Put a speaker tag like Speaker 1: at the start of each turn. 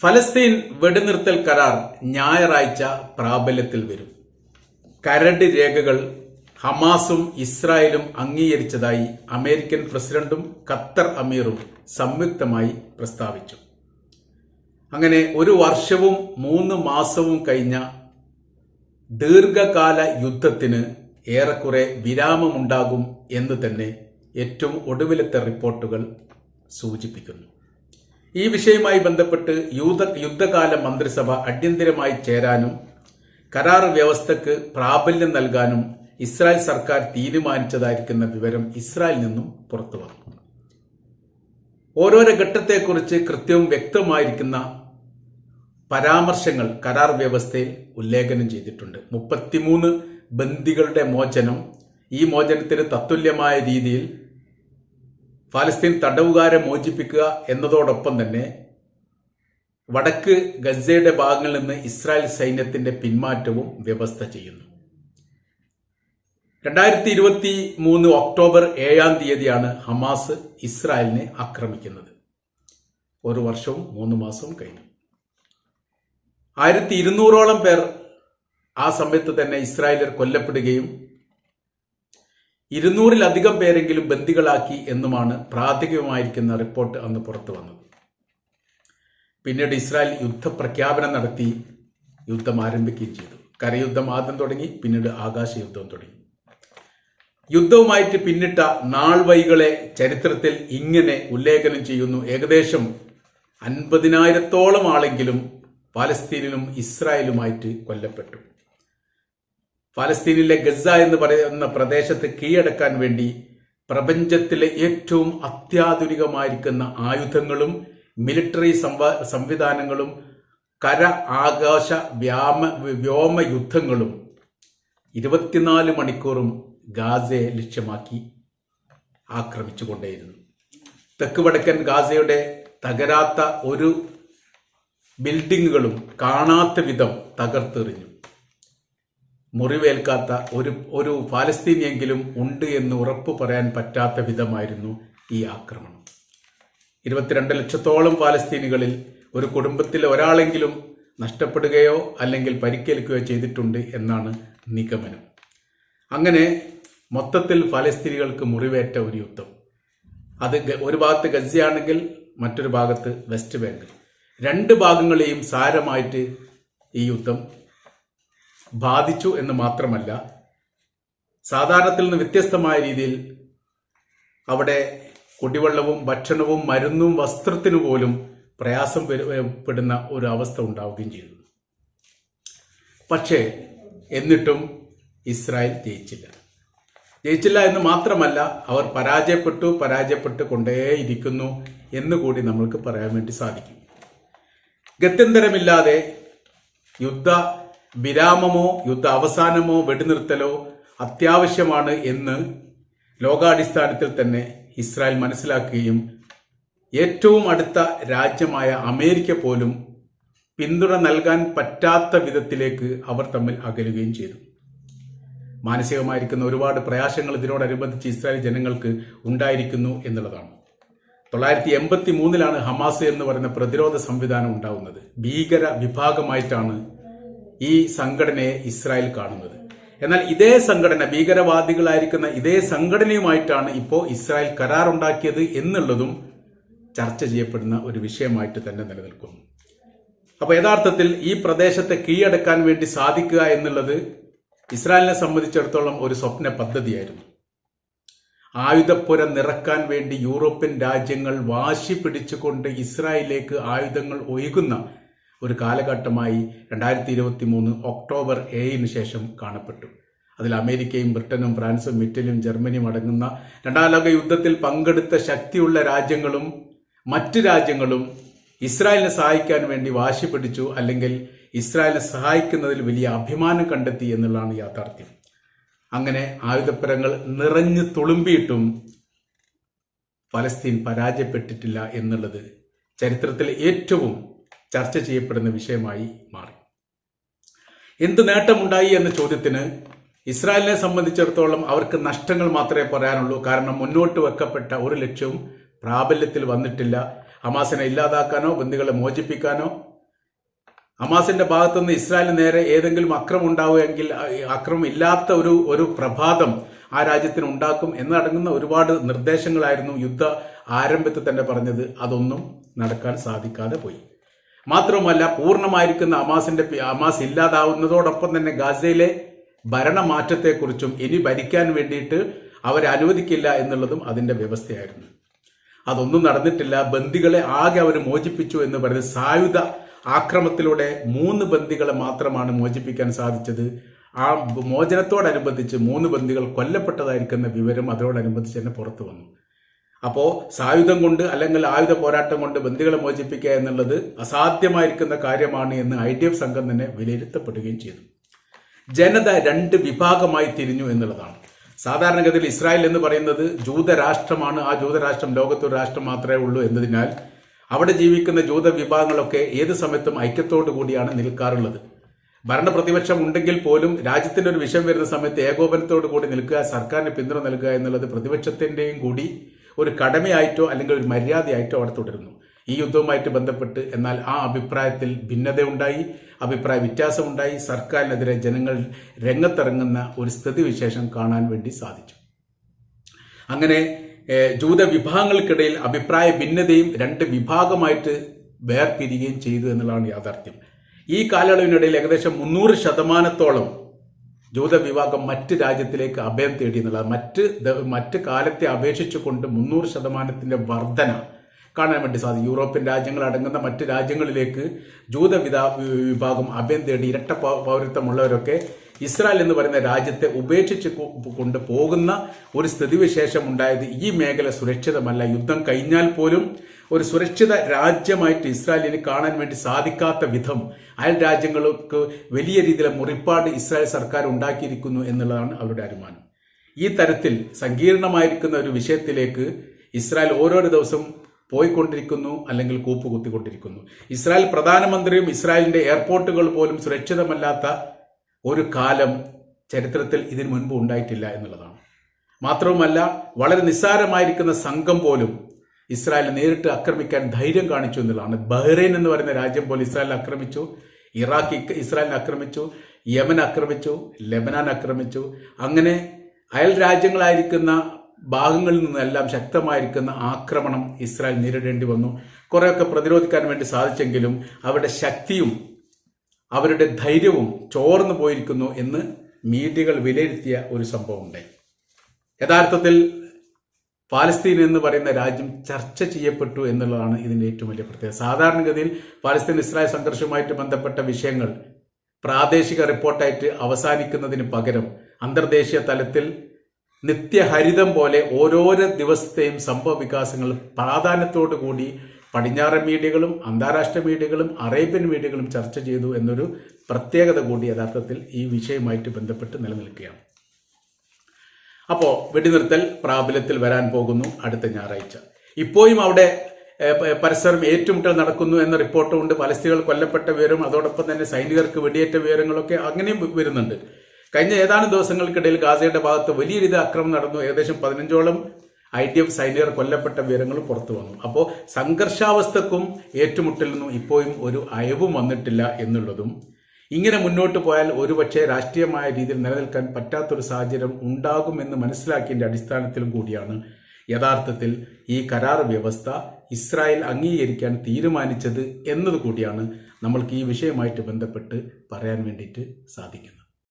Speaker 1: ഫലസ്തീൻ വെടിനിർത്തൽ കരാർ ഞായറാഴ്ച പ്രാബല്യത്തിൽ വരും. കരട് രേഖകൾ ഹമാസും ഇസ്രായേലും അംഗീകരിച്ചതായി അമേരിക്കൻ പ്രസിഡന്റും ഖത്തർ അമീറും സംയുക്തമായി പ്രസ്താവിച്ചു. അങ്ങനെ ഒരു വർഷവും മൂന്ന് മാസവും കഴിഞ്ഞ ദീർഘകാല യുദ്ധത്തിന് ഏറെക്കുറെ വിരാമമുണ്ടാകും എന്ന് തന്നെ ഏറ്റവും ഒടുവിലത്തെ റിപ്പോർട്ടുകൾ സൂചിപ്പിക്കുന്നു. ഈ വിഷയവുമായി ബന്ധപ്പെട്ട് യൂത യുദ്ധകാല മന്ത്രിസഭ അടിയന്തിരമായി ചേരാനും കരാർ വ്യവസ്ഥക്ക് പ്രാബല്യം നൽകാനും ഇസ്രായേൽ സർക്കാർ തീരുമാനിച്ചതായിരിക്കുന്ന വിവരം ഇസ്രായേൽ നിന്നും പുറത്തു വന്നു. ഓരോരോ ഘട്ടത്തെക്കുറിച്ച് കൃത്യവും വ്യക്തമായിരിക്കുന്ന പരാമർശങ്ങൾ കരാർ വ്യവസ്ഥയിൽ ഉല്ലേഖനം ചെയ്തിട്ടുണ്ട്. മുപ്പത്തിമൂന്ന് ബന്ദികളുടെ മോചനം ഈ മോചനത്തിന് തത്തുല്യമായ രീതിയിൽ ഫലസ്തീൻ തടവുകാരെ മോചിപ്പിക്കുക എന്നതോടൊപ്പം തന്നെ വടക്ക് ഗസയുടെ ഭാഗങ്ങളിൽ നിന്ന് ഇസ്രായേൽ സൈന്യത്തിന്റെ പിന്മാറ്റവും വ്യവസ്ഥ ചെയ്യുന്നു. രണ്ടായിരത്തി ഇരുപത്തി മൂന്ന് ഒക്ടോബർ ഏഴാം തീയതിയാണ് ഹമാസ് ഇസ്രായേലിനെ ആക്രമിക്കുന്നത്. ഒരു വർഷവും മൂന്ന് മാസവും കഴിഞ്ഞു. ആയിരത്തി ഇരുന്നൂറോളം പേർ ആ സമയത്ത് തന്നെ ഇസ്രായേലർ കൊല്ലപ്പെടുകയും ഇരുന്നൂറിലധികം പേരെങ്കിലും ബന്ദികളാക്കി എന്നുമാണ് പ്രാഥമികമായിരിക്കുന്ന റിപ്പോർട്ട് അന്ന് പുറത്തു വന്നത്. പിന്നീട് ഇസ്രായേൽ യുദ്ധപ്രഖ്യാപനം നടത്തി യുദ്ധം ആരംഭിക്കുകയും ചെയ്തു. കരയുദ്ധം ആദ്യം തുടങ്ങി പിന്നീട് ആകാശ യുദ്ധം തുടങ്ങി. യുദ്ധവുമായിട്ട് പിന്നിട്ട നാൾ വൈകളെ ചരിത്രത്തിൽ ഇങ്ങനെ ഉല്ലേഖനം ചെയ്യുന്നു. ഏകദേശം അൻപതിനായിരത്തോളം ആളെങ്കിലും പാലസ്തീനിലും ഇസ്രായേലുമായിട്ട് കൊല്ലപ്പെട്ടു. ഫലസ്തീനിലെ ഗസ എന്ന് പറയുന്ന പ്രദേശത്ത് കീഴടക്കാൻ വേണ്ടി പ്രപഞ്ചത്തിലെ ഏറ്റവും അത്യാധുനികമായിരിക്കുന്ന ആയുധങ്ങളും മിലിറ്ററി സംവ- സംവിധാനങ്ങളും കര ആകാശ വ്യാമ വ്യോമ യുദ്ധങ്ങളും ഇരുപത്തിനാല് മണിക്കൂറും ഗാസയെ ലക്ഷ്യമാക്കി ആക്രമിച്ചുകൊണ്ടേയിരുന്നു. തെക്ക് വടക്കൻ ഗാസയുടെ തകരാത്ത ഒരു ബിൽഡിങ്ങുകളും കാണാത്ത വിധം തകർത്തെറിഞ്ഞു. മുറിവേൽക്കാത്ത ഒരു ഒരു ഫാലസ്തീനിയെങ്കിലും ഉണ്ട് എന്ന് ഉറപ്പു പറയാൻ പറ്റാത്ത വിധമായിരുന്നു ഈ ആക്രമണം. ഇരുപത്തിരണ്ട് ലക്ഷത്തോളം ഫാലസ്തീനികളിൽ ഒരു കുടുംബത്തിൽ ഒരാളെങ്കിലും നഷ്ടപ്പെടുകയോ അല്ലെങ്കിൽ പരിക്കേൽക്കുകയോ ചെയ്തിട്ടുണ്ട് എന്നാണ് നിഗമനം. അങ്ങനെ മൊത്തത്തിൽ ഫലസ്തീനികൾക്ക് മുറിവേറ്റ ഒരു യുദ്ധം. അത് ഒരു ഭാഗത്ത് ഗസയാണെങ്കിൽ മറ്റൊരു ഭാഗത്ത് വെസ്റ്റ് ബാങ്ക് രണ്ട് ഭാഗങ്ങളെയും സാരമായിട്ട് ഈ യുദ്ധം ബാധിച്ചു എന്ന് മാത്രമല്ല സാധാരണത്തിൽ നിന്ന് വ്യത്യസ്തമായ രീതിയിൽ അവിടെ കുടിവെള്ളവും ഭക്ഷണവും മരുന്നും വസ്ത്രത്തിനു പോലും പ്രയാസം പെടുന്ന ഒരു അവസ്ഥ ഉണ്ടാവുകയും ചെയ്തു. പക്ഷേ എന്നിട്ടും ഇസ്രായേൽ ജയിച്ചില്ല. ജയിച്ചില്ല എന്ന് മാത്രമല്ല അവർ പരാജയപ്പെട്ടു പരാജയപ്പെട്ട് കൊണ്ടേയിരിക്കുന്നു എന്ന് കൂടി നമ്മൾക്ക് പറയാൻ വേണ്ടി സാധിക്കും. ഗത്യന്തരമില്ലാതെ യുദ്ധ വിരാമമോ യുദ്ധ അവസാനമോ വെടിനിർത്തലോ അത്യാവശ്യമാണ് എന്ന് ലോകാടിസ്ഥാനത്തിൽ തന്നെ ഇസ്രായേൽ മനസ്സിലാക്കുകയും ഏറ്റവും അടുത്ത രാജ്യമായ അമേരിക്ക പോലും പിന്തുണ നൽകാൻ പറ്റാത്ത വിധത്തിലേക്ക് അവർ തമ്മിൽ അകലുകയും ചെയ്തു. മാനസികമായിരിക്കുന്ന ഒരുപാട് പ്രയാസങ്ങൾ ഇതിനോടനുബന്ധിച്ച് ഇസ്രായേൽ ജനങ്ങൾക്ക് ഉണ്ടായിരിക്കുന്നു എന്നുള്ളതാണ്. തൊള്ളായിരത്തി എൺപത്തി മൂന്നിലാണ് ഹമാസ് എന്ന് പറയുന്ന പ്രതിരോധ സംവിധാനം ഉണ്ടാവുന്നത്. ഭീകര വിഭാഗമായിട്ടാണ് ഈ സംഘടനയെ ഇസ്രായേൽ കാണുന്നത്. എന്നാൽ ഇതേ സംഘടന ഭീകരവാദികളായിരിക്കുന്ന ഇതേ സംഘടനയുമായിട്ടാണ് ഇപ്പോൾ ഇസ്രായേൽ കരാറുണ്ടാക്കിയത് എന്നുള്ളതും ചർച്ച ചെയ്യപ്പെടുന്ന ഒരു വിഷയമായിട്ട് തന്നെ നിലനിൽക്കുന്നു. അപ്പൊ യഥാർത്ഥത്തിൽ ഈ പ്രദേശത്തെ കീഴടക്കാൻ വേണ്ടി സാധിക്കുക എന്നുള്ളത് ഇസ്രായേലിനെ സംബന്ധിച്ചിടത്തോളം ഒരു സ്വപ്ന പദ്ധതിയായിരുന്നു. ആയുധപ്പുര നിറക്കാൻ വേണ്ടി യൂറോപ്യൻ രാജ്യങ്ങൾ വാശി പിടിച്ചുകൊണ്ട് ഇസ്രായേലിലേക്ക് ആയുധങ്ങൾ ഒഴുകുന്ന ഒരു കാലഘട്ടമായി രണ്ടായിരത്തി ഇരുപത്തി മൂന്ന് ഒക്ടോബർ ഏഴിന് ശേഷം കാണപ്പെട്ടു. അതിൽ അമേരിക്കയും ബ്രിട്ടനും ഫ്രാൻസും ഇറ്റലിയും ജർമ്മനിയും അടങ്ങുന്ന രണ്ടാം ലോക യുദ്ധത്തിൽ പങ്കെടുത്ത ശക്തിയുള്ള രാജ്യങ്ങളും മറ്റ് രാജ്യങ്ങളും ഇസ്രായേലിനെ സഹായിക്കാൻ വേണ്ടി വാശി പിടിച്ചു അല്ലെങ്കിൽ ഇസ്രായേലിനെ സഹായിക്കുന്നതിൽ വലിയ അഭിമാനം കണ്ടെത്തി എന്നുള്ളതാണ് യാഥാർത്ഥ്യം. അങ്ങനെ ആയുധപ്പുരങ്ങൾ നിറഞ്ഞു തുളുമ്പിയിട്ടും ഫലസ്തീൻ പരാജയപ്പെട്ടിട്ടില്ല എന്നുള്ളത് ചരിത്രത്തിലെ ഏറ്റവും ചർച്ച ചെയ്യപ്പെടുന്ന വിഷയമായി മാറി. എന്ത് നേട്ടമുണ്ടായി എന്ന ചോദ്യത്തിന് ഇസ്രായേലിനെ സംബന്ധിച്ചിടത്തോളം അവർക്ക് നഷ്ടങ്ങൾ മാത്രമേ പറയാനുള്ളൂ. കാരണം മുന്നോട്ട് വെക്കപ്പെട്ട ഒരു ലക്ഷ്യവും പ്രാബല്യത്തിൽ വന്നിട്ടില്ല. ഹമാസിനെ ഇല്ലാതാക്കാനോ ബന്ധുക്കളെ മോചിപ്പിക്കാനോ ഹമാസിന്റെ ഭാഗത്തുനിന്ന് ഇസ്രായേലിന് നേരെ ഏതെങ്കിലും അക്രമം ഉണ്ടാവുകയെങ്കിൽ ആ, അക്രമം ഇല്ലാത്ത ഒരു ഒരു പ്രഭാതം ആ രാജ്യത്തിന് ഉണ്ടാക്കും എന്നടങ്ങുന്ന ഒരുപാട് നിർദ്ദേശങ്ങളായിരുന്നു യുദ്ധ ആരംഭത്തിൽ തന്നെ പറഞ്ഞത്. അതൊന്നും നടക്കാൻ സാധിക്കാതെ പോയി. മാത്രവുമല്ല പൂർണമായിരിക്കുന്ന അമാസിന്റെ അമാസ് ഇല്ലാതാവുന്നതോടൊപ്പം തന്നെ ഗാസയിലെ ഭരണമാറ്റത്തെക്കുറിച്ചും ഇനി ഭരിക്കാൻ വേണ്ടിയിട്ട് അവരെ അനുവദിക്കില്ല എന്നുള്ളതും അതിന്റെ വ്യവസ്ഥയായിരുന്നു. അതൊന്നും നടന്നിട്ടില്ല. ബന്ദികളെ ആകെ അവർ മോചിപ്പിച്ചു എന്ന് പറയുന്നത് സായുധ ആക്രമത്തിലൂടെ മൂന്ന് ബന്ദികളെ മാത്രമാണ് മോചിപ്പിക്കാൻ സാധിച്ചത്. ആ മോചനത്തോടനുബന്ധിച്ച് മൂന്ന് ബന്ദികൾ കൊല്ലപ്പെട്ടതായിരിക്കുന്ന വിവരം അതോടനുബന്ധിച്ച് തന്നെ പുറത്തു വന്നു. അപ്പോൾ സായുധം കൊണ്ട് അല്ലെങ്കിൽ ആയുധ പോരാട്ടം കൊണ്ട് ബന്ദികളെ മോചിപ്പിക്കുക എന്നുള്ളത് അസാധ്യമായിരിക്കുന്ന കാര്യമാണ് എന്ന് ഐ ഡി എഫ് സംഘം തന്നെ വിലയിരുത്തപ്പെടുകയും ചെയ്തു. ജനത രണ്ട് വിഭാഗമായി തിരിഞ്ഞു എന്നുള്ളതാണ്. സാധാരണഗതിയിൽ ഇസ്രായേൽ എന്ന് പറയുന്നത് ജൂതരാഷ്ട്രമാണ്. ആ ജൂതരാഷ്ട്രം ലോകത്തൊരു രാഷ്ട്രം മാത്രമേ ഉള്ളൂ എന്നതിനാൽ അവിടെ ജീവിക്കുന്ന ജൂത വിഭാഗങ്ങളൊക്കെ ഏത് സമയത്തും ഐക്യത്തോടു കൂടിയാണ് നിൽക്കാറുള്ളത്. ഭരണപ്രതിപക്ഷം ഉണ്ടെങ്കിൽ പോലും രാജ്യത്തിന്റെ ഒരു വിഷയം വരുന്ന സമയത്ത് ഏകോപനത്തോടു കൂടി നിൽക്കുക സർക്കാരിന് പിന്തുണ നൽകുക എന്നുള്ളത് പ്രതിപക്ഷത്തിന്റെയും കൂടി ഒരു കടമയായിട്ടോ അല്ലെങ്കിൽ ഒരു മര്യാദയായിട്ടോ അവിടെ തുടരുന്നു. ഈ യുദ്ധവുമായിട്ട് ബന്ധപ്പെട്ട് എന്നാൽ ആ അഭിപ്രായത്തിൽ ഭിന്നതയുണ്ടായി അഭിപ്രായ വ്യത്യാസമുണ്ടായി സർക്കാരിനെതിരെ ജനങ്ങൾ രംഗത്തിറങ്ങുന്ന ഒരു സ്ഥിതിവിശേഷം കാണാൻ വേണ്ടി സാധിച്ചു. അങ്ങനെ ജൂത വിഭാഗങ്ങൾക്കിടയിൽ അഭിപ്രായ ഭിന്നതയും രണ്ട് വിഭാഗമായിട്ട് വേർപിരിയുകയും ചെയ്തു എന്നുള്ളതാണ് യാഥാർത്ഥ്യം. ഈ കാലയളവിനിടയിൽ ഏകദേശം മുന്നൂറ് ശതമാനത്തോളം ജൂത വിഭാഗം മറ്റ് രാജ്യത്തിലേക്ക് അഭയം തേടി എന്നുള്ളത് മറ്റ് മറ്റ് കാലത്തെ അപേക്ഷിച്ചുകൊണ്ട് മുന്നൂറ് ശതമാനത്തിന്റെ വർധന കാണാൻ വേണ്ടി സാധിക്കും. യൂറോപ്യൻ രാജ്യങ്ങൾ അടങ്ങുന്ന മറ്റ് രാജ്യങ്ങളിലേക്ക് ജൂത വിഭാഗം അഭയം തേടി ഇരട്ട പൗരത്വമുള്ളവരൊക്കെ ഇസ്രായേൽ എന്ന് പറയുന്ന രാജ്യത്തെ ഉപേക്ഷിച്ച് കൊണ്ട് പോകുന്ന ഒരു സ്ഥിതിവിശേഷം ഉണ്ടായത് ഈ മേഖല സുരക്ഷിതമല്ല. യുദ്ധം കഴിഞ്ഞാൽ പോലും ഒരു സുരക്ഷിത രാജ്യമായിട്ട് ഇസ്രായേലിന് കാണാൻ വേണ്ടി സാധിക്കാത്ത വിധം അയൽ രാജ്യങ്ങൾക്ക് വലിയ രീതിയിലെ മുറിപ്പാട് ഇസ്രായേൽ സർക്കാർ ഉണ്ടാക്കിയിരിക്കുന്നു എന്നുള്ളതാണ് അവരുടെ അനുമാനം. ഈ തരത്തിൽ സങ്കീർണമായിരിക്കുന്ന ഒരു വിഷയത്തിലേക്ക് ഇസ്രായേൽ ഓരോരോ ദിവസം പോയിക്കൊണ്ടിരിക്കുന്നു അല്ലെങ്കിൽ കൂപ്പുകുത്തിക്കൊണ്ടിരിക്കുന്നു. ഇസ്രായേൽ പ്രധാനമന്ത്രിയും ഇസ്രായേലിന്റെ എയർപോർട്ടുകൾ പോലും സുരക്ഷിതമല്ലാത്ത ഒരു കാലം ചരിത്രത്തിൽ ഇതിനു മുൻപ് ഉണ്ടായിട്ടില്ല എന്നുള്ളതാണ്. മാത്രവുമല്ല വളരെ നിസ്സാരമായിരിക്കുന്ന സംഘം പോലും ഇസ്രായേൽ നേരിട്ട് ആക്രമിക്കാൻ ധൈര്യം കാണിച്ചു എന്നുള്ളതാണ്. ബഹ്റൈൻ എന്ന് പറയുന്ന രാജ്യം പോലെ ഇസ്രായേൽ ആക്രമിച്ചു. ഇറാഖ് ഇസ്രായേലിനെ ആക്രമിച്ചു. യമൻ ആക്രമിച്ചു. ലെബനാൻ ആക്രമിച്ചു. അങ്ങനെ അയൽ രാജ്യങ്ങളായിരിക്കുന്ന ഭാഗങ്ങളിൽ നിന്നെല്ലാം ശക്തമായിരിക്കുന്ന ആക്രമണം ഇസ്രായേൽ നേരിടേണ്ടി വന്നു. കുറെയൊക്കെ പ്രതിരോധിക്കാൻ വേണ്ടി സാധിച്ചെങ്കിലും അവരുടെ ശക്തിയും അവരുടെ ധൈര്യവും ചോർന്നു പോയിരിക്കുന്നു എന്ന് മീഡിയകൾ വിലയിരുത്തിയ ഒരു സംഭവം ഉണ്ടായി യഥാർത്ഥത്തിൽ പാലസ്തീൻ എന്ന് പറയുന്ന രാജ്യം ചർച്ച ചെയ്യപ്പെട്ടു എന്നുള്ളതാണ് ഇതിന്റെ ഏറ്റവും വലിയ പ്രത്യേകത. സാധാരണഗതിയിൽ പാലസ്തീൻ ഇസ്രായേൽ സംഘർഷവുമായിട്ട് ബന്ധപ്പെട്ട വിഷയങ്ങൾ പ്രാദേശിക റിപ്പോർട്ടായിട്ട് അവസാനിക്കുന്നതിന് പകരം അന്തർദേശീയ തലത്തിൽ നിത്യഹരിതം പോലെ ഓരോരോ ദിവസത്തെയും സംഭവ വികാസങ്ങൾ പ്രാധാന്യത്തോടു കൂടി പടിഞ്ഞാറൻ മീഡിയകളും അന്താരാഷ്ട്ര മീഡിയകളും അറേബ്യൻ മീഡിയകളും ചർച്ച ചെയ്തു എന്നൊരു പ്രത്യേകത കൂടി യഥാർത്ഥത്തിൽ ഈ വിഷയവുമായിട്ട് ബന്ധപ്പെട്ട് നിലനിൽക്കുകയാണ്. അപ്പോൾ വെടിനിർത്തൽ പ്രാബല്യത്തിൽ വരാൻ പോകുന്നു അടുത്ത ഞായറാഴ്ച. ഇപ്പോഴും അവിടെ പരിസരം ഏറ്റുമുട്ടൽ നടക്കുന്നു എന്ന റിപ്പോർട്ടുണ്ട് പലസ്തീകൾ കൊല്ലപ്പെട്ട വിവരം അതോടൊപ്പം തന്നെ സൈനികർക്ക് വെടിയേറ്റ വിവരങ്ങളൊക്കെ അങ്ങനെയും വരുന്നുണ്ട്. കഴിഞ്ഞ ഏതാനും ദിവസങ്ങൾക്കിടയിൽ ഗാസയുടെ ഭാഗത്ത് വലിയ രീതി ആക്രമണം നടന്നു. ഏകദേശം പതിനഞ്ചോളം ഐ ഡി എഫ് സൈനികർ കൊല്ലപ്പെട്ട വിവരങ്ങൾ പുറത്തു വന്നു. അപ്പോൾ സംഘർഷാവസ്ഥക്കും ഏറ്റുമുട്ടലിനും ഇപ്പോഴും ഒരു അയവും വന്നിട്ടില്ല എന്നുള്ളതും ഇങ്ങനെ മുന്നോട്ട് പോയാൽ ഒരുപക്ഷെ രാഷ്ട്രീയമായ രീതിയിൽ നിലനിൽക്കാൻ പറ്റാത്തൊരു സാഹചര്യം ഉണ്ടാകുമെന്ന് മനസ്സിലാക്കിയതിന്റെ അടിസ്ഥാനത്തിലും കൂടിയാണ് യഥാർത്ഥത്തിൽ ഈ കരാർ വ്യവസ്ഥ ഇസ്രായേൽ അംഗീകരിക്കാൻ തീരുമാനിച്ചത് എന്നതുകൂടിയാണ് നമ്മൾക്ക് ഈ വിഷയമായിട്ട് ബന്ധപ്പെട്ട് പറയാൻ വേണ്ടിയിട്ട് സാധിക്കുന്നത്.